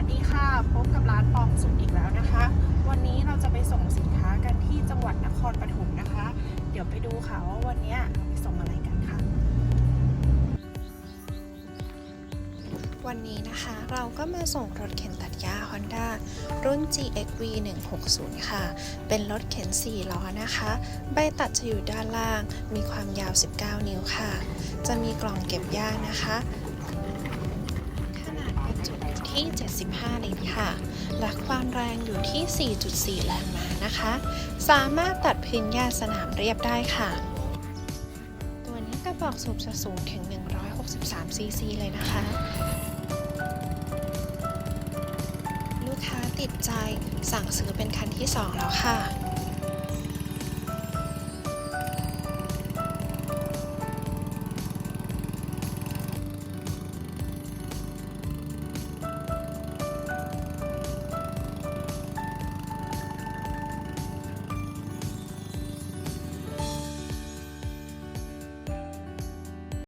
วัสดีค่ะ พบกับร้านปองสุกอีกแล้วนะคะ วันนี้เราจะไปส่งสินค้ากันที่จังหวัดนครปฐมนะคะ เดี๋ยวไปดูค่ะว่าวันนี้เราไปส่งอะไรกันค่ะ วันนี้นะคะเราก็มาส่งรถเข็นตัดหญ้า Honda รุ่น GXV 160 ค่ะ เป็นรถเข็น 4 ล้อนะคะ ใบตัดจะอยู่ด้านล่าง มีความยาว 19 นิ้วค่ะ จะมีกล่องเก็บหญ้านะคะ ที่ 75 ลิตรค่ะ และความแรงอยู่ที่ 4.4 แรงม้านะคะ สามารถตัดพื้นหญ้าสนามเรียบได้ค่ะ ตัวนี้กระบอกสูบจะสูงถึง 163 ซีซีเลยนะคะ ลูกค้าติดใจสั่งซื้อเป็นคันที่ 2 แล้วค่ะ